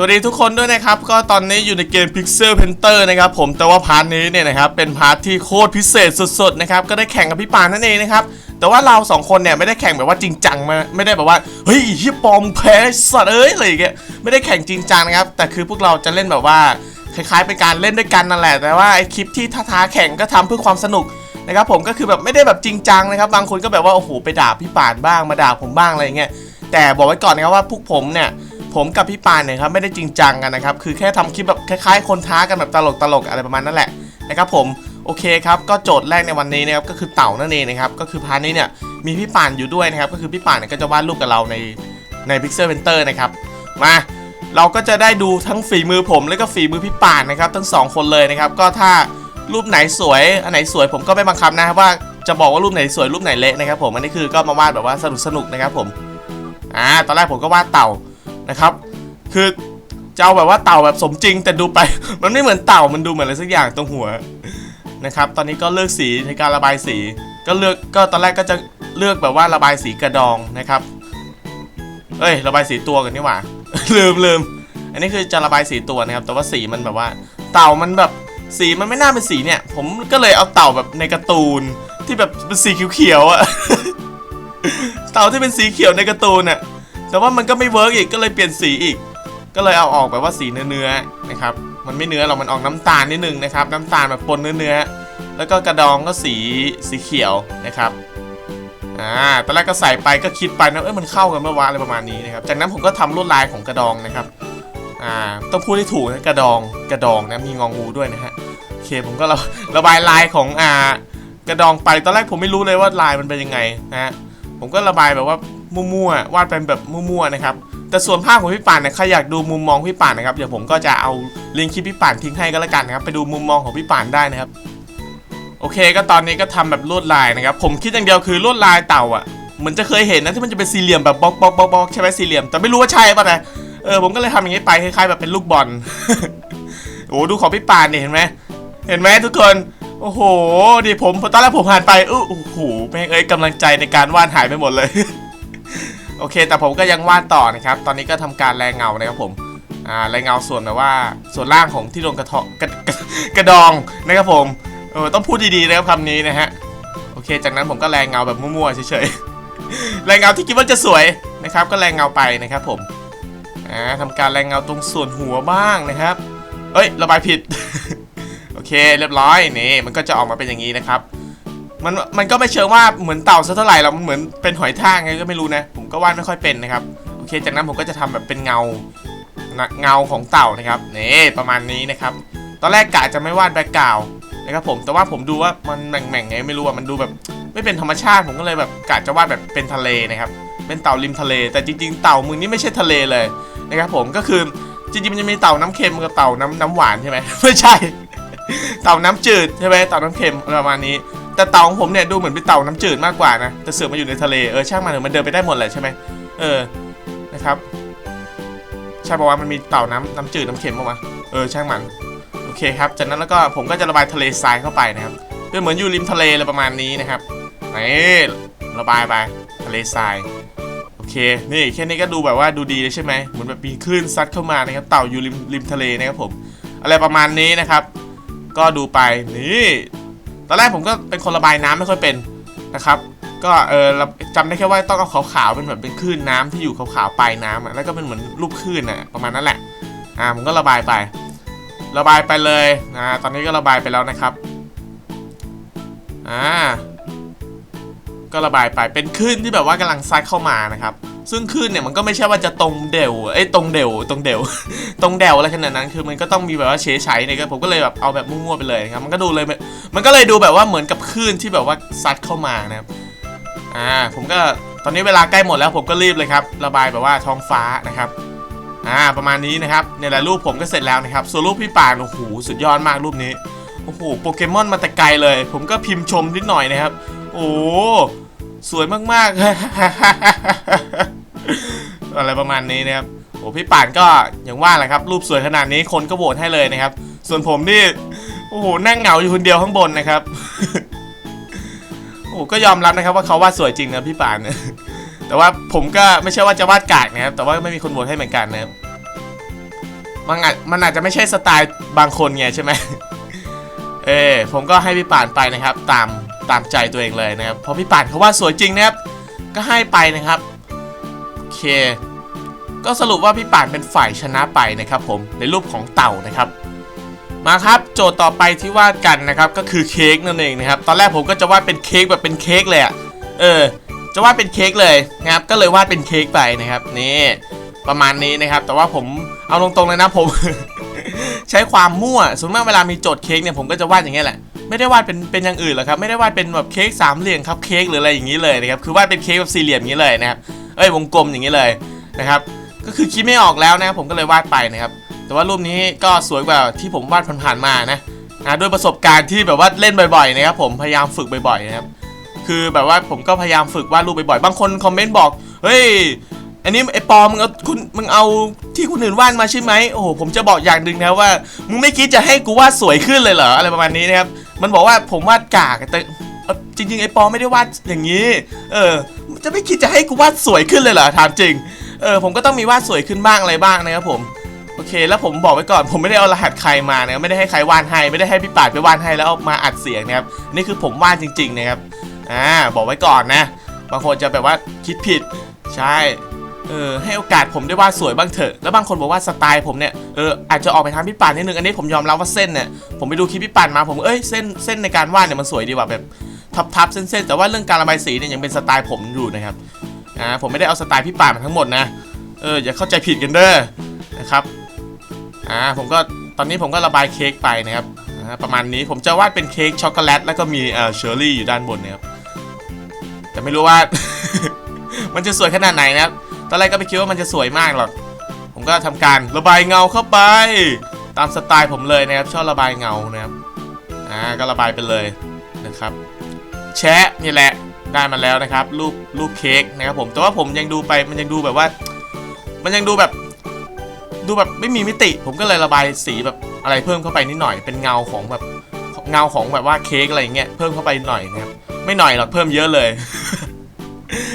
สวัสดีทุกคนด้วยนะครับ ก็ตอนนี้อยู่ในเกม Pixel Painter นะครับผมแต่ว่าพาร์ทนี้เนี่ยนะครับเป็นพาร์ทที่โคตรพิเศษสุดๆนะครับก็ได้แข่งกับพี่ปานนั่นเองนะครับแต่ว่าเราสองคนเนี่ยไม่ได้แข่งแบบว่าจริงจังมาไม่ได้แบบว่าเฮ้ยฮิปปอมแพ้สัตว์เอ้ยอะไรอย่างเงี้ยไม่ได้แข่งจริงจังนะครับแต่คือพวกเราจะเล่นแบบว่าคล้ายๆเป็นการเล่นด้วยกันนั่นแหละ แต่ว่าไอคลิปที่ท้าๆแข่งก็ทำเพื่อความสนุกนะครับผมก็คือแบบไม่ได้แบบจริงจังนะครับบางคนก็แบบว่าโอ้โหไปด่าพี่ปานบ้างมาด่าผมบ้างอะไรอย่างเงี้ยแต่บอกไว้ก่อนนะครับว่าพวกผมเนี่ย ผมกับพี่ปานเนี่ยครับไม่ได้จริงจังกันนะครับคือแค่ทำคลิปแบบคล้ายๆ คนท้ากันแบบตลกตลกๆอะไรประมาณนั้นแหละนะครับผมโอเคครับก็โจทย์แรกในวันนี้นะครับก็คือเต่านั่นเองนะครับก็คือพาร์ทนี้เนี่ยมีพี่ปานอยู่ด้วยนะครับก็คือพี่ปานเนี่ยก็จะวาดรูปกับเราในใน Pixel Painter นะครับมาเราก็จะได้ดูทั้งฝีมือผมและก็ฝีมือพี่ปานนะครับทั้งสองคนเลยนะครับก็ถ้ารูปไหนสวยอันไหนสวยผมก็ไม่บังคับนะครับว่าจะบอกว่ารูปไหนสวยรูปไหนเละนะครับผมอันนี้คือก็มาวาดแบบว่าสนุกสนุกๆนะครับผมอ่าตอนแรกผมก็วาดเต่า นะครับ คือจะเอาแบบว่าเต่าแบบสมจริง แต่ดูไป มันไม่เหมือนเต่ามันดูเหมือนอะไรสักอย่างตรงหัวนะครับ ตอนนี้ก็เลือกสีในการระบายสี ก็เลือกก็ตอนแรกก็จะเลือกแบบว่าระบายสีกระดองนะครับ เอ้ย ระบายสีตัวกันนี่หว่า ลืมลืมอันนี้คือจะระบายสีตัวนะครับ แต่ว่าสีมันแบบว่า เต่ามันแบบสีมันไม่น่าเป็นสีเนี่ย ผมก็เลยเอาเต่าแบบในการ์ตูนที่แบบเป็นสีเขียวๆอะเต่าที่เป็นสีเขียวในการ์ตูนอะ แต่ว่ามันก็ไม่เวิร์กอีกก็เลยเปลี่ยนสีอีก ก็เลยเอาออกแบบว่าสีเนื้อๆนะครับมันไม่เนื้อหรอกมันออกน้ำตาลนิดนึงนะครับ น้ำตาลแบบปนเนื้อๆแล้วก็กระดองก็สีสีเขียวนะครับอ่าตอนแรกก็ใส่ไปก็คิดไปนะเอ้ยมันเข้ากันเมื่อวานอะไรประมาณนี้นะครับจากนั้นผมก็ทำลวดลายของกระดองนะครับอ่าต้องพูดให้ถูกนะกระดองกระดองนะมีงองูด้วยนะฮะโอเคผมก็ระระบายลายของอ่ากระดองไปตอนแรกผมไม่รู้เลยว่าลายมันเป็นยังไงนะฮะผมก็ระบายแบบว่า มั่วๆวาดเป็นแบบมั่วๆนะครับแต่ส่วนภาพของพี่ป่านเนี่ยใครอยากดูมุมมองพี่ป่านนะครับเดี๋ยวผมก็จะเอาลิงก์คลิปพี่ป่านทิ้งให้ก็แล้วกันนะครับไปดูมุมมองของพี่ป่านได้นะครับโอเคก็ตอนนี้ก็ทำแบบลวดลายนะครับผมคิดอย่างเดียวคือลวดลายเต่าอะเหมือนจะเคยเห็นนะที่มันจะเป็นสี่เหลี่ยมแบบบล็อกบล็อกบล็อกใช่ไหมสี่เหลี่ยมแต่ไม่รู้ว่าใช่ป่ะนะเออผมก็เลยทำอย่างนี้ไปคล้ายๆแบบเป็นลูกบอลโอ้ดูของพี่ป่านเนี่ยเห็นไหมเห็นไหมทุกคนโอ้โหดิผมตอนแรกผมหันไปอื้อโอ้โหแม่งเอ้ยกำลังใจในการวาดหายไปหมดเลย โอเค แต่ผมก็ยังวาดต่อนะครับ ตอนนี้ก็ทำการแรงเงานะครับผมอ่าแรงเงาส่วนแบบว่าส่วนล่างของที่โดนกระทะกระกระดองนะครับผมเออต้องพูดดีๆนะครับคำนี้นะฮะโอเค จากนั้นผมก็แรงเงาแบบมั่วๆเฉยๆแรงเงาที่คิดว่าจะสวยนะครับ ก็แรงเงาไปนะครับผมอ่าทำการแรงเงาตรงส่วนหัวบ้างนะครับ เอ้ยระบายผิด โอเคเรียบร้อยนี่มันก็จะออกมาเป็นอย่างนี้นะครับมันมันก็ไม่เชิงว่าเหมือนเต่าซะเท่าไหร่หรอกมันเหมือนเป็นหอยทากไงก็ไม่รู้นะ ก็วาดไม่ค่อยเป็นนะครับ โอเค จากนั้นผมก็จะทำแบบเป็นเงา เงาของเต่านะครับนี่ประมาณนี้นะครับ ตอนแรกกะจะไม่วาดแบ็กกราวนะครับผม แต่ว่าผมดูว่ามันแหม่งๆไงไม่รู้อะมันดูแบบ ไม่เป็นธรรมชาติ ผมก็เลยแบบกะจะวาดแบบเป็นทะเลนะครับ เป็นเต่าริมทะเล แต่จริง ๆ เต่ามึงนี่ไม่ใช่ทะเลเลยนะครับผม ก็คือจริงๆมันจะมีเต่าน้ำเค็มกับเต่าน้ำน้ำหวานใช่ไหมไม่ใช่ เต่าน้ำจืดใช่ไหมเต่าน้ำเค็มประมาณนี้ แต่เต่าของผมเนี่ยดูเหมือนเป็นเต่าน้ำจืดมากกว่านะแต่เสือมาอยู่ในทะเลเออช่างมันเถอะมันเดินไปได้หมดเลยใช่ไหมเออนะครับใช่ปะว่ามันมีเต่าน้ำน้ำจืดน้ำเค็มปะวะเออช่างมันโอเคครับจากนั้นแล้วก็ผมก็จะระบายทะเลทรายเข้าไปนะครับเป็นเหมือนอยู่ริมทะเลอะไรประมาณนี้นะครับนี่ระบายไปทะเลทรายโอเคนี่แค่นี้ก็ดูแบบว่าดูดีเลยใช่ไหมเหมือนแบบมีคลื่นซัดเข้ามานะครับเต่าอยู่ริมริมทะเลนะครับผมอะไรประมาณนี้นะครับ ก็ดูไปนี่ ตอนแรกผมก็เป็นคนระบายน้ำไม่ค่อยเป็นนะครับก็เออจำได้แค่ว่าต้องเอาขาวๆเป็นแบบเป็นคลื่นน้ำที่อยู่ขาวๆปลายน้ำแล้วก็เป็นเหมือนรูปคลื่นอะประมาณนั้นแหละอ่าผมก็ระบายไประบายไปเลยนะตอนนี้ก็ระบายไปแล้วนะครับอ่าก็ระบายไปเป็นคลื่นที่แบบว่ากำลังซัดเข้ามานะครับ ซึ่งคลื่นเนี่ยมันก็ไม่ใช่ว่าจะตรงเดี่ยวเอ้ยตรงเดี่ยวตรงเดี่ยวตรงเดี่ยวอะไรขนาดนั้น คือมันก็ต้องมีแบบว่าเฉยๆเนี่ยผมก็เลยแบบเอาแบบมั่วๆไปเลยนะครับมันก็ดูเลยมันก็เลยดูแบบว่าเหมือนกับคลื่นที่แบบว่าซัดเข้ามานะครับอ่าผมก็ตอนนี้เวลาใกล้หมดแล้วผมก็รีบเลยครับระบายแบบว่าท้องฟ้านะครับอ่าประมาณนี้นะครับเนี่ยแหละรูปผมก็เสร็จแล้วนะครับส่วนรูปพี่ป่านโอ้โหสุดยอดมากรูปนี้โอ้โหโปเกมอนมาแต่ไกลเลย ผมก็พิมพ์ชมนิดหน่อยนะครับ โอ้สวยมากๆ อะไรประมาณนี้นะครับโอ้พี่ป่านก็อย่างว่าแหละครับ รูปสวยขนาดนี้คนก็โหวตให้เลยนะครับ ส่วนผมนี่โอ้โหนั่งเหงาอยู่คนเดียวข้างบนนะครับโอ้ก็ยอมรับนะครับว่าเขาวาดสวยจริงนะพี่ป่านแต่ว่าผมก็ไม่ใช่ว่าจะวาดกากนะครับแต่ว่าไม่มีคนโหวตให้เหมือนกันนะครับมันอาจมันอาจจะไม่ใช่สไตล์บางคนไงใช่ไหมเออผมก็ให้พี่ป่านไปนะครับ ตามตามใจตัวเองเลยนะครับเพราะพี่ป่านเขาว่าสวยจริงนะครับ ก็ให้ไปนะครับโอเค ก็สรุปว่าพี่ป่านเป็นฝ่ายชนะไปนะครับผมในรูปของเต่านะครับ มาครับโจทย์ต่อไปที่วาดกันนะครับก็คือเค้กนั่นเองนะครับตอนแรกผมก็จะวาดเป็นเค้กแบบเป็นเค้กเลยอะเออ จะวาดเป็นเค้กเลยนะครับ ก็เลยวาดเป็นเค้กไปนะครับนี่ประมาณนี้นะครับ แต่ว่าผมเอาตรงๆเลยนะผม ใช้ความมั่วส่วนมากเวลามีโจทย์เค้กเนี่ยผมก็จะวาดอย่างเงี้ยแหละไม่ได้วาดเป็นเป็นอย่างอื่นหรอกครับไม่ได้วาดเป็นแบบเค้กสามเหลี่ยมครับเค้กหรืออะไรอย่างนี้เลยนะครับคือวาดเป็นเค้กแบบสี่เหลี่ยมอย่างนี้เลยนะครับเอ้ยวงกลมอย่างนี้เลยนะครับ ก็คือคิดไม่ออกแล้วนะผมก็เลยวาดไปนะครับ แต่ว่ารูปนี้ก็สวยกว่าที่ผมวาดผ่านๆมานะนะด้วยประสบการณ์ที่แบบว่าเล่นบ่อยๆนะครับผมพยายามฝึกบ่อยๆนะครับคือแบบว่าผมก็พยายามฝึกวาดรูปบ่อยๆบางคนคอมเมนต์บอกเฮ้ยอันนี้ไอปอมึงเอาคุณมึงเอาที่คนอื่นวาดมาใช่ไหมโอ้โหผมจะบอกอย่างหนึ่งนะว่ามึงไม่คิดจะให้กูวาดสวยขึ้นเลยเหรออะไรประมาณนี้นะครับมันบอกว่าผมวาดกากแต่จริงๆไอปอไม่ได้วาดอย่างนี้ เออจะไม่คิดจะให้กูวาดสวยขึ้นเลยเหรอถามจริง เออผมก็ต้องมีวาดสวยขึ้นบ้างอะไรบ้างนะครับผมโอเค แล้วผมบอกไว้ก่อนผมไม่ได้เอารหัสใครมานะครับไม่ได้ให้ใครวาดให้ไม่ได้ให้พี่ปาดไปวาดให้แล้วเอามาอัดเสียงนะครับนี่คือผมวาดจริง ๆนะครับอ่าบอกไว้ก่อนนะ บางคนจะแบบว่าคิดผิดใช่เออให้โอกาสผมได้วาดสวยบ้างเถอะ แล้วบางคนบอกว่าสไตล์ผมเนี่ย เอออาจจะออกไปทางพี่ปานนิดนึง อันนี้ผมยอมรับว่าเส้นเนี่ย ผมไปดูคลิปพี่ปานมา ผมเอ้ยเส้นเส้นในการวาดเนี่ยมันสวยดีว่ะแบบทับทับๆเส้นๆ แต่ว่าเรื่องการระบายสีเนี่ยยังเป็นสไตล์ผมอยู่นะครับ อ่าผมไม่ได้เอาสไตล์พี่ป่ามาทั้งหมดนะเอออย่าเข้าใจผิดกันเด้อนะครับอ่าผมก็ตอนนี้ผมก็ระบายเค้กไปนะครับอ่าประมาณนี้ผมจะวาดเป็นเค้กช็อกโกแลตแล้วก็มีเอ่อเชอร์รี่อยู่ด้านบนนะครับแต่ไม่รู้ว่า มันจะสวยขนาดไหนนะครับตอนแรกก็ไม่คิดว่ามันจะสวยมากหรอกผมก็ทำการระบายเงาเข้าไป ตามสไตล์ผมเลยนะครับชอบระบายเงานะครับอ่าก็ระบายไปเลยนะครับ แชะนี่แหละ ได้มาแล้วนะครับรูปรูปเค้กนะครับผมแต่ว่าผมยังดูไปมันยังดูแบบว่า มันยังดูแบบ ดูแบบไม่มีมิติ ผมก็เลยระบายสีแบบอะไรเพิ่มเข้าไปนิดหน่อยเป็นเงาของแบบเงาของแบบว่าเค้กอะไรเงี้ยเพิ่มเข้าไปหน่อยนะครับไม่หน่อยหรอกเพิ่มเยอะเลย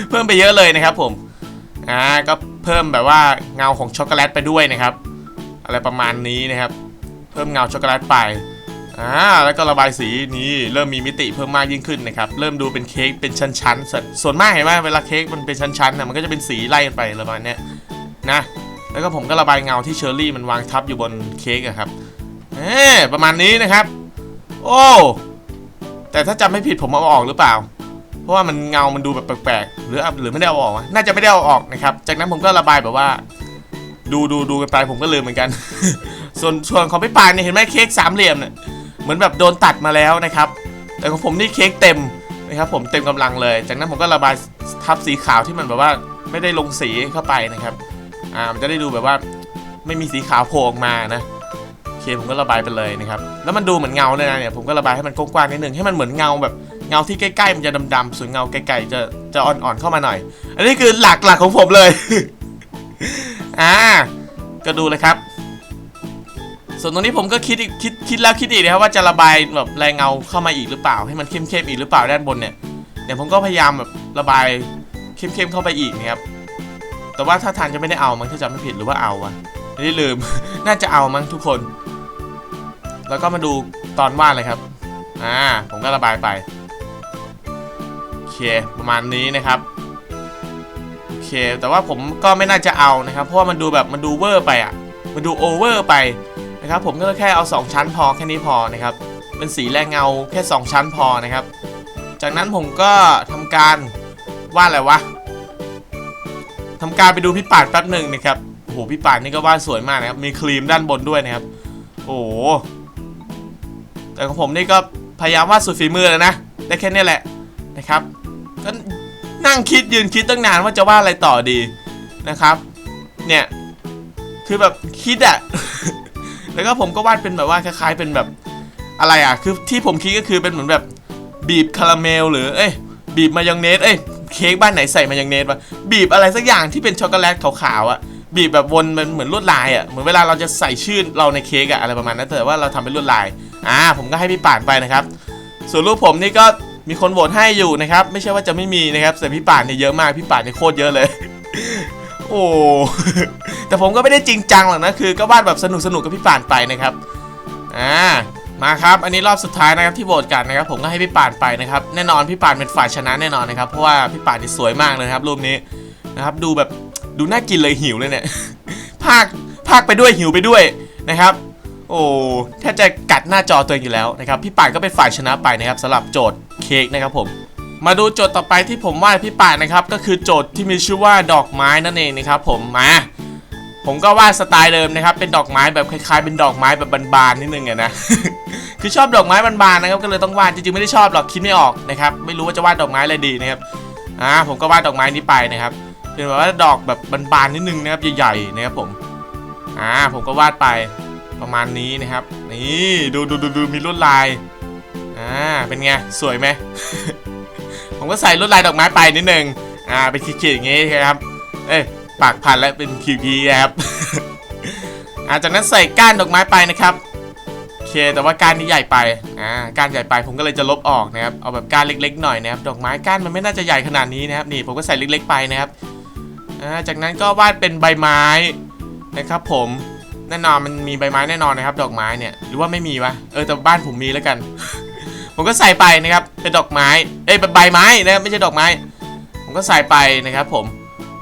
เพิ่มไปเยอะเลยนะครับผมอ่าก็เพิ่มแบบว่าเงาของช็อกโกแลตไปด้วยนะครับ อะไรประมาณนี้นะครับ เพิ่มเงาช็อกโกแลตไป อ่าแล้วก็ระบายสีนี่เริ่มมีมิติเพิ่มมากยิ่งขึ้นนะครับเริ่มดูเป็นเค้กเป็นชั้นๆส่วนส่วนมากเห็นไหมเวลาเค้กมันเป็นชั้นๆนะมันก็จะเป็นสีไล่ไปประมาณเนี้ยนะแล้วก็ผมก็ระบายเงาที่เชอร์รี่มันวางทับอยู่บนเค้กอะครับเออประมาณนี้นะครับ โอ้แต่ถ้าจำไม่ผิดผมเอาออกหรือเปล่า เพราะว่ามันเงา มันดูแบบแปลกๆ หรือหรือไม่ได้เอาออกวะน่าจะไม่ได้เอาออกนะครับ จากนั้นผมก็ระบายแบบว่า ดูดูดูกันไปผมก็ลืมเหมือนกัน ส่วนส่วนของพี่ปานเนี่ยเห็นไหมเค้กสามเหลี่ยมเนี่ย เหมือนแบบโดนตัดมาแล้วนะครับ แต่ของผมนี่เค้กเต็มนะครับผมเต็มกำลังเลย จากนั้นผมก็ระบายทับสีขาวที่มันแบบว่าไม่ได้ลงสีเข้าไปนะครับอ่ามันจะได้ดูแบบว่าไม่มีสีขาวโผล่ออกมานะโอเคผมก็ระบายไปเลยนะครับแล้วมันดูเหมือนเงาเลยนะเนี่ยผมก็ระบายให้มันกว้างๆนิดนึงให้มันเหมือนเงาแบบเงาที่ใกล้ๆมันจะดำๆส่วนเงาไกลๆจะจะอ่อนๆเข้ามาหน่อย อันนี้คือหลักหลักของผมเลย อ่าก็ดูเลยครับ ส่วนตรงนี้ผมก็คิดคิดคิดแล้วคิดอีกนะครับว่าจะระบายแบบแรงเงาเข้ามาอีกหรือเปล่า ให้มันเข้มๆอีกหรือเปล่าด้านบนเนี่ยเดี๋ยวผมก็พยายามแบบระบายเข้มๆเข้าไปอีกนะครับแต่ว่าถ้าทานจะไม่ได้เอามั้งถ้าจำไม่ผิดหรือว่าเอาวะไม่ได้ลืม น่าจะเอามั้งทุกคน แล้วก็มาดูตอนวาดเลยครับอ่าผมก็ระบายไปโอเคประมาณนี้นะครับโอเคแต่ว่าผมก็ไม่น่าจะเอานะครับ เพราะว่ามันดูแบบมันดูเวอร์ไปอะมันดูโอเวอร์ไป นะครับผมก็แค่เอา 2 ชั้นพอแค่นี้พอนะครับเป็นสีแรงเงาแค่ 2 ชั้นพอนะครับ จากนั้นผมก็ทำการวาดอะไรวะทำการไปดูพี่ป่านแป๊บหนึ่งนะครับโอ้โหพี่ป่านนี่ก็วาดสวยมากนะครับมีครีมด้านบนด้วยนะครับ โอ้แต่ของผมนี่ก็พยายามวาดสุดฝีมือแล้วนะได้แค่นี้แหละนะครับก็นั่งคิดยืนคิดตั้งนานว่าจะวาดอะไรต่อดีนะครับ เนี่ยคือแบบคิดอะ แล้วก็ผมก็วาดเป็นแบบว่าคล้าย ๆ เป็นแบบอะไรอะ คือที่ผมคิดก็คือเป็นเหมือนแบบบีบคาราเมลหรือเอ้ยบีบมายองเนสเอ้ยเค้กบ้านไหนใส่มายองเนสวะบีบอะไรสักอย่างที่เป็นช็อกโกแลตขาวๆอะบีบแบบวนมันเหมือนลวดลายอะเหมือนเวลาเราจะใส่ชื่อเราในเค้กอะอะไรประมาณนั้นแต่ว่าเราทำเป็นลวดลายอ่าผมก็ให้พี่ป่านไปนะครับ ส่วนรูปผมนี่ก็มีคนโหวตให้อยู่นะครับ ไม่ใช่ว่าจะไม่มีนะครับแต่พี่ป่านเนี่ยเยอะมากพี่ป่านเนี่ยโคตรเยอะเลย โอ้แต่ผมก็ไม่ได้จริงจังหรอกนะคือก็วาดแบบสนุกสนุกกับพี่ป่านไปนะครับอ่ามาครับ อันนี้รอบสุดท้ายนะครับที่โหวตกันนะครับ ผมก็ให้พี่ป่านไปนะครับ แน่นอนพี่ป่านเป็นฝ่ายชนะแน่นอนนะครับ เพราะว่าพี่ป่านนี่สวยมากเลยครับรูปนี้นะครับดูแบบดูน่ากินเลยหิวเลยเนี่ยภาคภาคไปด้วยหิวไปด้วยนะครับ โอ้แทบจะกัดหน้าจอตัวเองอยู่แล้วนะครับ พี่ป่านก็เป็นฝ่ายชนะไปนะครับสำหรับโจทย์เค้กนะครับผม มาดูโจทย์ต่อไปที่ผมวาดพี่ป่านะครับ ก็คือโจทย์ที่มีชื่อว่าดอกไม้นั่นเองนะครับ ผมมาผมก็วาดสไตล์เดิมนะครับ เป็นดอกไม้แบบคล้ายๆ เป็นดอกไม้แบบบานๆนิดนึงอะนะ คือชอบดอกไม้บานๆนะครับ ก็เลยต้องวาด จริงๆไม่ได้ชอบหรอก คิดไม่ออกนะครับ ไม่รู้ว่าจะวาดดอกไม้อะไรดีนะครับ อ่า ผมก็วาดดอกไม้นี้ไปนะครับ เป็นแบบว่าดอกแบบบานๆนิดนึงนะครับ ใหญ่ๆนะครับผม อ่า ผมก็วาดไปประมาณนี้นะครับ นี่ ดูดูดูดูมีลวดลาย อ่า เป็นไง สวยไหม ผมก็ใส่ลวดลายดอกไม้ไปนิดนึงอ่าเป็นขีดๆอย่างงี้ครับ เอ้ยปากพันแล้วเป็นคิวพีครับอาจากนั้นใส่ก้านดอกไม้ไปนะครับโอเคแต่ว่าก้านนี้ใหญ่ไปอ่าก้านใหญ่ไปผมก็เลยจะลบออกนะครับเอาแบบก้านเล็ก ๆ หน่อยนะครับดอกไม้ก้านมันไม่น่าจะใหญ่ขนาดนี้นะครับนี่ผมก็ใส่เล็ก ๆ ไปนะครับอ่าจากนั้นก็วาดเป็นใบไม้นะครับ ผมแน่นอนมันมีใบไม้แน่นอนนะครับ ดอกไม้เนี่ยหรือว่าไม่มีวะเออแต่บ้านผมมีแล้วกัน ผมก็ใส่ไปนะครับเป็นดอกไม้เอ้ยเป็นใบไม้นะไม่ใช่ดอกไม้ ผมก็ใส่ไปนะครับผม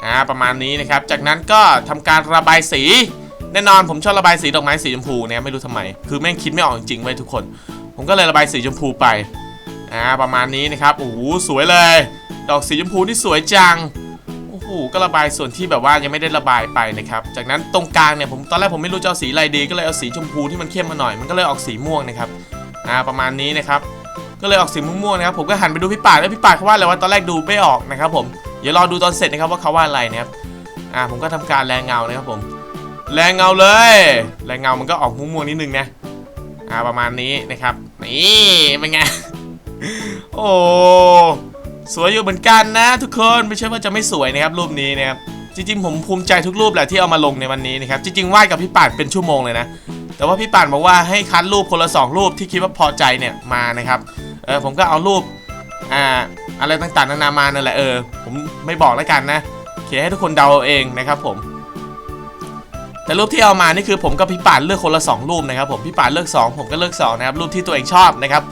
อ่าประมาณนี้นะครับ จากนั้นก็ทำการระบายสี แน่นอนผมชอบระบายสีดอกไม้สีชมพูเนี่ยไม่รู้ทำไม คือแม่งคิดไม่ออกจริงๆไว้ทุกคน ผมก็เลยระบายสีชมพูไปอ่าประมาณนี้นะครับโอ้โหสวยเลย ดอกสีชมพูที่สวยจังโอ้โหก็ระบายส่วนที่แบบว่ายังไม่ได้ระบายไปนะครับ จากนั้นตรงกลางเนี่ยผมตอนแรกผมไม่รู้จะเอาสีอะไรดี ก็เลยเอาสีชมพูที่มันเข้มมาหน่อยมันก็เลยออกสีม่วงนะครับอ่าประมาณนี้นะครับ ก็เลยออกสีม่วงๆนะครับผมก็หันไปดูพี่ป่าแล้วพี่ป่าเขาว่าอะไรว่าตอนแรกดูไม่ออกนะครับผมเดี๋ยวรอดูตอนเสร็จนะครับว่าเขาว่าอะไรนะครับอ่าผมก็ทำการแรงเงานะครับผม แรงเงาเลย แรงเงามันก็ออกม่วงๆนิดนึงนะอ่าประมาณนี้นะครับนี่เป็นไงโอ้สวยอยู่เหมือนกันนะ ทุกคนไม่ใช่ว่าจะไม่สวยนะครับรูปนี้นะครับจริงๆผมภูมิใจทุกรูปแหละที่เอามาลงในวันนี้นะครับจริงๆวาดกับพี่ป่านเป็นชั่วโมงเลยนะแต่ว่าพี่ป่านบอกว่าให้คัดรูปคนละสองรูปที่คิดว่าพอใจเนี่ยมานะครับ เออผมก็เอารูปอ่าอะไรต่างๆนานามานั่นแหละเออผมไม่บอกแล้วกันนะโอเคให้ทุกคนเดาเอาเองนะครับผม แต่รูปที่เอามานี่คือผมกับพี่ป่านเลือกคนละสองรูปนะครับ ผมพี่ป่านเลือกสองผมก็เลือกสองนะครับรูปที่ตัวเองชอบนะครับ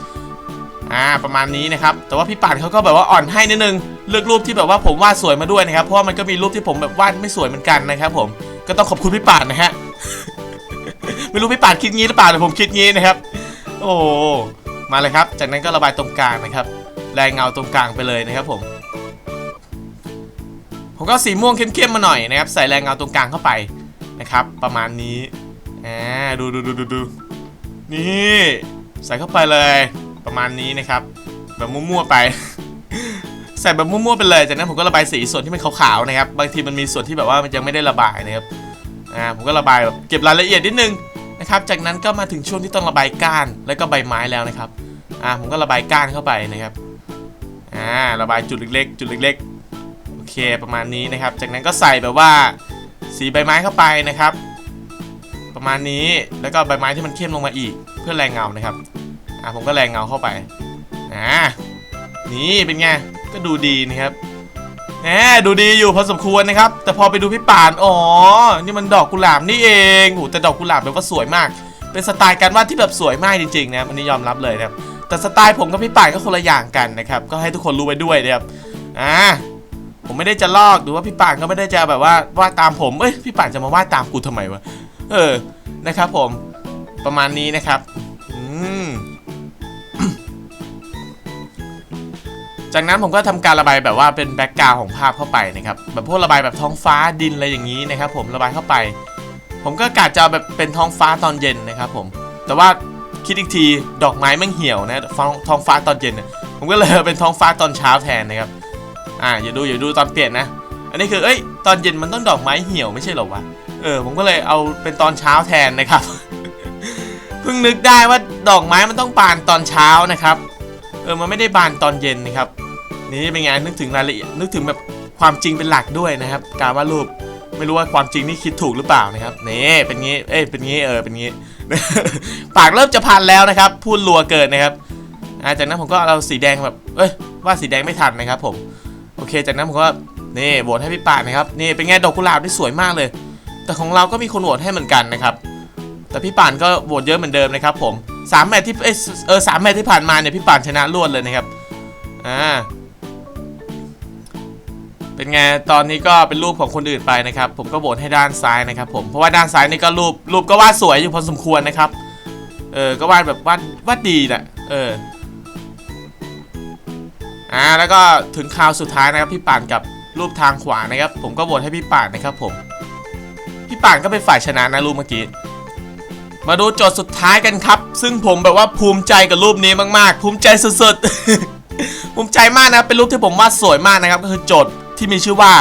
อ่าประมาณนี้นะครับแต่ว่าพี่ป่านเขาก็แบบว่าอ่อนให้นิดนึงเลือกรูปที่แบบว่าผมวาดสวยมาด้วยนะครับ เพราะว่ามันก็มีรูปที่ผมแบบวาดไม่สวยเหมือนกันนะครับ ผมก็ต้องขอบคุณพี่ป่านนะฮะไม่รู้พี่ป่านคิดงี้หรือเปล่าแต่ผมคิดงี้นะครับ โอ้ มาเลยครับ จากนั้นก็ระบายตรงกลางนะครับ แรงเงาตรงกลางไปเลยนะครับผม ผมก็สีม่วงเข้มๆมาหน่อยนะครับ ใส่แรงเงาตรงกลางเข้าไปนะครับ ประมาณนี้อ่าดูดูดูดูดูนี่ใส่เข้าไปเลยประมาณนี้นะครับ แบบมั่วๆไป ใส่แบบมั่วๆไปเลยจากนั้นผมก็ระบายสีส่วนที่มันขาวๆนะครับ บางทีมันมีส่วนที่แบบว่ามันยังไม่ได้ระบายนะครับอ่าผมก็ระบายแบบเก็บรายละเอียดนิดนึง นะครับจากนั้นก็มาถึงช่วงที่ต้องระบายก้านแล้วก็ใบไม้แล้วนะครับอ่าผมก็ระบายก้านเข้าไปนะครับอ่าระบายจุดเล็กๆ จุดเล็กๆโอเคประมาณนี้นะครับ จากนั้นก็ใส่แบบว่าสีใบไม้เข้าไปนะครับ ประมาณนี้แล้วก็ใบไม้ที่มันเข้มลงมาอีกเพื่อแรงเงานะครับอ่าผมก็แรงเงาเข้าไปอ่านี่เป็นไงก็ดูดีนะครับ แหมดูดีอยู่พอสมควรนะครับ แต่พอไปดูพี่ป่าน อ๋อ นี่มันดอกกุหลาบนี่เองโหแต่ดอกกุหลาบแบบว่าสวยมาก เป็นสไตล์การวาดที่แบบสวยมากจริงๆนะครับอันนี้ยอมรับเลยนะครับ แต่สไตล์ผมกับพี่ป่านก็คนละอย่างกันนะครับ ก็ให้ทุกคนรู้ไว้ด้วยนะครับ อ่า ผมไม่ได้จะลอกหรือว่าพี่ป่านก็ไม่ได้จะแบบว่าวาดตามผม เอ้ย พี่ป่านจะมาวาดตามกูทำไมวะ เออ นะครับผม ประมาณนี้นะครับ จากนั้นผมก็ทำการระบายแบบว่าเป็นแบ็กกราวของภาพเข้าไปนะครับแบบพวกระบายแบบท้องฟ้าดินอะไรอย่างนี้นะครับผมระบายเข้าไป ผมก็กะจะแบบเป็นท้องฟ้าตอนเย็นนะครับผมแต่ว่าคิดอีกทีดอกไม้ม่งเหี่ยวนะท้องฟ้าตอนเย็นผมก็เลยเป็นท้องฟ้าตอนเช้าแทนนะครับอ่าอย่าดูอย่าดูตอนเปลี่ยนนะ อันนี้คือเอ้ยตอนเย็นมันต้องดอกไม้เหี่ยวไม่ใช่หรอวะเออผมก็เลยเอาเป็นตอนเช้าแทนนะครับเพิ่งนึกได้ว่าดอกไม้มันต้องบานตอนเช้านะครับ ออมันไม่ได้บานตอนเย็นนะครับ นี่เป็นไงนึกถึงรายละเอียดนึกถึงแบบความจริงเป็นหลักด้วยนะครับ การวาดรูปไม่รู้ว่าความจริงนี่คิดถูกหรือเปล่านะครับนี่เป็นงี้เอ้ยเป็นงี้เออเป็นงี้ปากเริ่มจะพันแล้วนะครับ พูดรัวเกินนะครับจากนั้นผมก็เอาสีแดงแบบเอ้ยว่าดสีแดงไม่ทันนะครับ ผมโอเค จากนั้นผมก็นี่โหวตให้พี่ป่านนะครับนี่เป็นไงดอกกุหลาบที่สวยมากเลย แต่ของเราก็มีคนโหวตให้เหมือนกันนะครับ แต่พี่ป่านก็โหวตเยอะเหมือนเดิมนะครับ ผม สามแมตช์ที่เอเออสามแมตช์ที่ผ่านมาเนี่ยพี่ป่านชนะรวดเลยนะครับอ่าเป็นไงตอนนี้ก็เป็นรูปของคนอื่นไปนะครับ ผมก็โหวตให้ด้านซ้ายนะครับ ผมเพราะว่าด้านซ้ายนี่ก็รูปรูปก็วาดสวยอยู่พอสมควรนะครับเออก็วาดแบบวาดวาดดีแหละเอออ่าแล้วก็ถึงคราวสุดท้ายนะครับพี่ป่านกับรูปทางขวานะครับ ผมก็โหวตให้พี่ป่านนะครับผมพี่ป่านก็เป็นฝ่ายชนะนะรูปเมื่อกี้ มาดูโจทย์สุดท้ายกันครับ ซึ่งผมแบบว่าภูมิใจกับรูปนี้มากๆ ภูมิใจสุดๆ ภูมิใจมากนะ เป็นรูปที่ผมวาดสวยมากนะครับ ก็คือโจทย์ที่มีชื่อว่า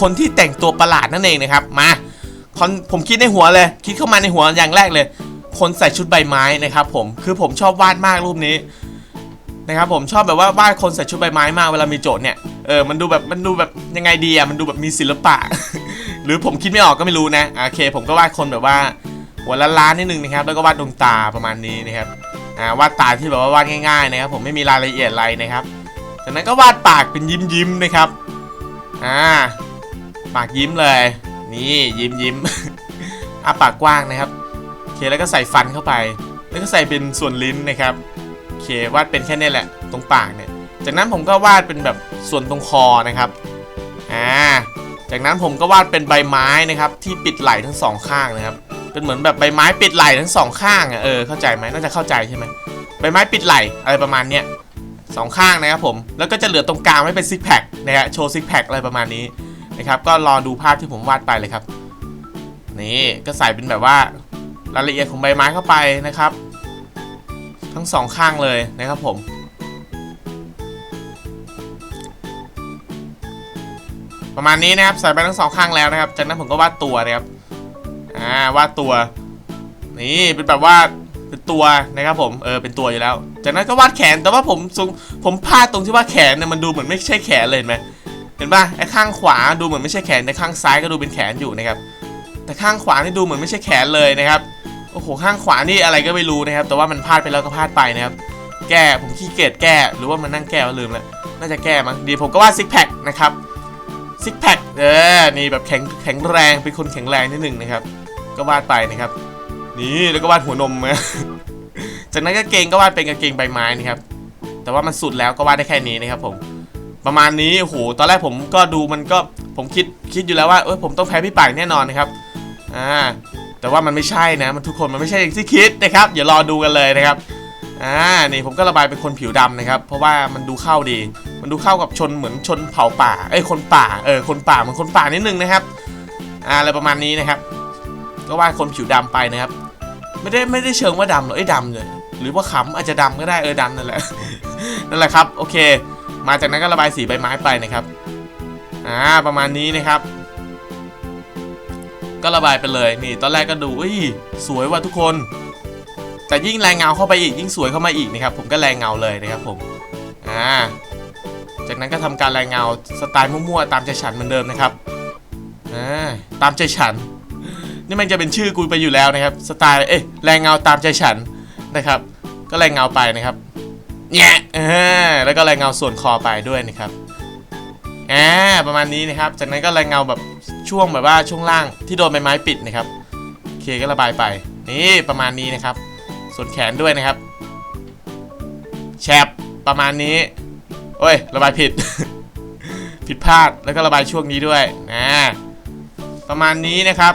คนที่แต่งตัวประหลาดนั่นเองนะครับ มาผมคิดในหัวเลย คิดเข้ามาในหัวอย่างแรกเลย คนใส่ชุดใบไม้นะครับ ผม คือผมชอบวาดมากรูปนี้นะครับผมชอบแบบว่าวาดคนใส่ชุดใบไม้มากเวลามีโจทย์เนี่ย เออ มันดูแบบ มันดูแบบยังไงดีอะมันดูแบบมีศิลปะ หรือผมคิดไม่ออกก็ไม่รู้นะ โอเค ผมก็วาดคนแบบว่า หัวล้านนิดนึงนะครับ แล้วก็วาดดวงตาประมาณนี้นะครับอ่าวาดตาที่แบบว่าวาดง่ายๆนะครับ ผมไม่มีรายละเอียดอะไรนะครับจากนั้นก็วาดปากเป็นยิ้มยิ้มๆนะครับอ่าปากยิ้มเลย นี่ยิ้มยิ้มอะปากกว้างนะครับโอเคแล้วก็ใส่ฟันเข้าไป แล้วก็ใส่เป็นส่วนลิ้นนะครับโอเควาดเป็นแค่นี้แหละ ตรงปากเนี่ย จากนั้นผมก็วาดเป็นแบบส่วนตรงคอนะครับอ่าจากนั้นผมก็วาดเป็นใบไม้นะครับ ที่ปิดไหล่ทั้งสองข้างนะครับ เป็นเหมือนแบบใบไม้ปิดไหล่ทั้งสองข้างอะเออเข้าใจไหมน่าจะเข้าใจใช่ไหมใบไม้ปิดไหล่อะไรประมาณเนี้ยสองข้างนะครับผมแล้วก็จะเหลือตรงกลางไว้เป็นซิกแพคนะฮะโชว์ซิกแพคอะไรประมาณนี้นะครับก็รอดูภาพที่ผมวาดไปเลยครับนี่ก็ใส่เป็นแบบว่ารายละเอียดของใบไม้เข้าไปนะครับ ทั้งสองข้างเลยนะครับผมประมาณนี้นะครับใส่ไปทั้งสองข้างแล้วนะครับ จากนั้นผมก็วาดตัวนะครับ อ่าวาดตัว นี่เป็นแบบว่าเป็นตัวนะครับผมเออเป็นตัวอยู่แล้ว จากนั้นก็วาดแขนแต่ว่าผมงผมพลาดตรงที่ว่าแขนเนี่ยมันดูเหมือนไม่ใช่แขนเลยเห็นไหมเห็นป่ะไอ้ข้างขวาดูเหมือนไม่ใช่แขนแต่ข้างซ้ายก็ดูเป็นแขนอยู่นะครับ แต่ข้างขวานี่ดูเหมือนไม่ใช่แขนเลยนะครับโอ้โหข้างขวานี่อะไรก็ไม่รู้นะครับ แต่ว่ามันพลาดไปแล้วก็พลาดไปนะครับแก้ผมขี้เกียจแก้หรือว่ามันนั่งแก้วลืมแล้วน่าจะแก้มั้งดีผมก็วาดซิกแพคนะครับซิกแพคเออนี่แบบแข็งแข็งแรงเป็นคนแข็งแรงนิดหนึ่งนะครับ ก็วาดไปนะครับ นี่แล้วก็วาดหัวนมนะจากนั้นก็เกงก็วาดเป็นกางเกงใบไม้นะครับ แต่ว่ามันสุดแล้วก็วาดได้แค่นี้นะครับ ผม ประมาณนี้โหตอนแรกผมก็ดูมันก็ผมคิดคิดอยู่แล้วว่าเออผมต้องแพ้พี่ป่างแน่นอนนะครับอ่าแต่ว่ามันไม่ใช่นะ มันทุกคนมันไม่ใช่อย่างที่คิดนะครับอย่ารอดูกันเลยนะครับอ่านี่ผมก็ระบายเป็นคนผิวดำนะครับ เพราะว่ามันดูเข้าดี มันดูเข้ากับชนเหมือนชนเผ่าป่าเอ้ยคนป่าเออคนป่าเหมือนคนป่านิดนึงนะครับอ่าอะไรประมาณนี้นะครับ ก็วาดคนผิวดำไปนะครับ ไม่ได้ไม่ได้เชิงว่าดำหรอกไอ้ดำเลยหรือว่าขำอาจจะดำก็ได้เออดำนั่นแหละนั่นแหละครับ โอเค มาจากนั้นก็ระบายสีใบไม้ไปนะครับอ่าประมาณนี้นะครับ ก็ระบายไปเลยนี่ตอนแรกก็ดูอุ้ยสวยว่ะทุกคน แต่ยิ่งแรงเงาเข้าไปอีกยิ่งสวยเข้ามาอีกนะครับ ผมก็แรงเงาเลยนะครับผมอ่าจากนั้นก็ทำการแรงเงาสไตล์มั่วๆตามใจฉันเหมือนเดิมนะครับอ่าตามใจฉัน นี่มันจะเป็นชื่อกูไปอยู่แล้วนะครับสไตล์เอ๊ะแรงเงาตามใจฉันนะครับ ก็แรงเงาไปนะครับแง่แล้วก็แรงเงาส่วนคอไปด้วยนะครับอ่าประมาณนี้นะครับ จากนั้นก็แรงเงาแบบช่วงแบบว่าช่วงล่างที่โดนใบไม้ปิดนะครับเคก็ระบายไปนี่ประมาณนี้นะครับ ส่วนแขนด้วยนะครับ แชบประมาณนี้โอ้ยระบายผิด ผิดพลาดแล้วก็ระบายช่วงนี้ด้วยนะประมาณนี้นะครับ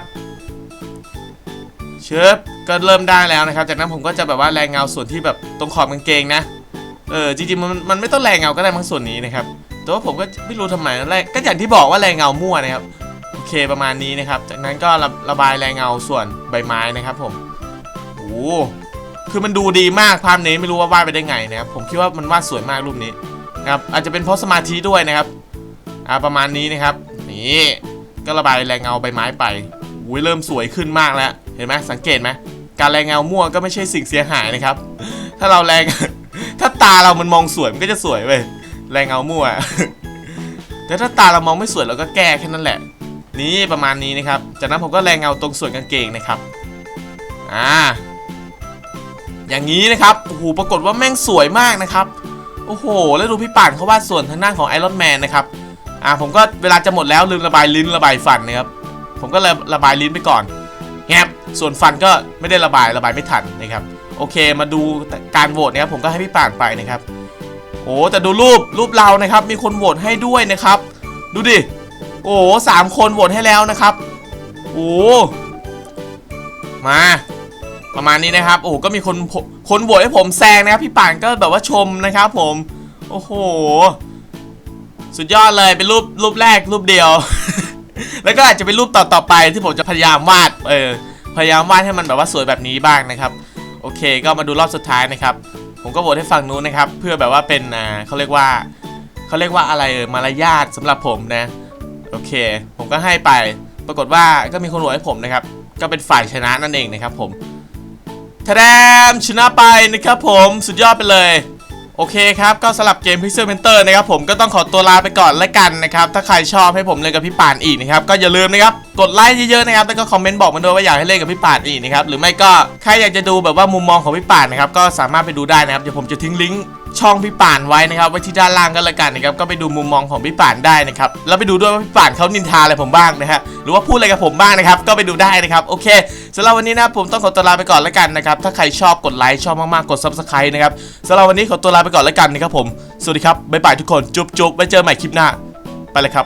เชิบก็เริ่มได้แล้วนะครับ จากนั้นผมก็จะแบบว่าแรงเงาส่วนที่แบบตรงขอบกางเกงนะ เออจริงๆมันมันไม่ต้องแรงเงาก็ได้มั้งส่วนนี้นะครับ แต่ว่าผมก็ไม่รู้ทำไมแรกก็อย่างที่บอกว่าแรงเงามั่วนะครับ โอเคประมาณนี้นะครับ จากนั้นก็ระระบายแรงเงาส่วนใบไม้นะครับ ผมโอ้คือมันดูดีมากภาพนี้ไม่รู้ว่าวาดไปได้ไงนะครับ ผมคิดว่ามันวาดสวยมากรูปนี้นะครับ อาจจะเป็นเพราะสมาธิด้วยนะครับอ่าประมาณนี้นะครับ นี่ก็ระบายแรงเงาใบไม้ไปอุ้ยเริ่มสวยขึ้นมากแล้ว เห็นไหมสังเกตไหมการแรงเงามั่วก็ไม่ใช่สิ่งเสียหายนะครับ ถ้าเราแรง ถ้าตาเรามันมองสวยมันก็จะสวยเว้ยแรงเงามั่ว แต่ถ้าตาเรามองไม่สวยเราก็แก้แค่นั้นแหละ นี่ประมาณนี้นะครับ จากนั้นผมก็แรงเงาตรงส่วนกางเกงนะครับอ่าอย่างนี้นะครับโอ้โหปรากฏว่าแม่งสวยมากนะครับโอ้โห แล้วดูพี่ป่านเขาวาดส่วนทางด้านของไอรอนแมนนะครับอ่าผมก็เวลาจะหมดแล้วลืมระบายลิ้นระบายฟันนะครับผมก็เลยระบายลิ้นไปก่อน ส่วนฟันก็ไม่ได้ระบายระบายไม่ทันนะครับ โอเคมาดูการโหวตนะครับผมก็ให้พี่ป่านไปนะครับ โอ้แต่ดูรูปรูปเรานะครับ มีคนโหวตให้ด้วยนะครับ ดูดิ โอ้สามคนโหวตให้แล้วนะครับ โอ้มาประมาณนี้นะครับ โอ้ก็มีคนคนโหวตให้ผมแซงนะครับ พี่ป่านก็แบบว่าชมนะครับผม โอ้โห สุดยอดเลยเป็นรูปรูปแรกรูปเดียว แล้วก็อาจจะเป็นรูปต่อต่อๆไปที่ผมจะพยายามวาด เออ พยายามวาดให้มันแบบว่าสวยแบบนี้บ้างนะครับ โอเค ก็มาดูรอบสุดท้ายนะครับ ผมก็โหวตให้ฝั่งนู้นนะครับ เพื่อแบบว่าเป็นอ่าเขาเรียกว่าเขาเรียกว่าอะไรเออมารยาทสำหรับผมนะ โอเค ผมก็ให้ไป ปรากฏว่าก็มีคนโหวตให้ผมนะครับ ก็เป็นฝ่ายชนะนั่นเองนะครับ ผมทแดมชนะไปนะครับผมสุดยอดไปเลยโอเคครับ ก็สำหรับเกม Pixel Mentor นะครับผมก็ต้องขอตัวลาไปก่อนแล้วกันนะครับ ถ้าใครชอบให้ผมเล่นกับพี่ป่านอีกนะครับ ก็อย่าลืมนะครับ กดไลค์เยอะๆนะครับแล้วก็คอมเมนต์บอกมาด้วยว่าอยากให้เล่นกับพี่ป่านอีกนะครับหรือไม่ก็ใครอยากจะดูแบบว่ามุมมองของพี่ป่านนะครับก็สามารถไปดูได้นะครับเดี๋ยวผมจะทิ้งลิงก์ช่องพี่ป่านไว้นะครับไว้ที่ด้านล่างก็แล้วกันนะครับก็ไปดูมุมมองของพี่ป่านได้นะครับแล้วไปดูด้วยว่าพี่ป่านเขานินทาอะไรผมบ้างนะฮะหรือว่าพูดอะไรกับผมบ้างนะครับ ก็ไปดูได้นะครับโอเคสำหรับวันนี้นะผมต้องขอตัวลาไปก่อนแล้วกันนะครับถ้าใครชอบกดไลค์ชอบมากๆกด subscribe นะครับสำหรับวันนี้ขอตัวลาไปก่อนแล้วกันนะครับผมสวัสดีครับบ๊ายบายทุกคนจุ๊บจุ๊บไว้เจอใหม่คลิปหน้าไปเลยครับ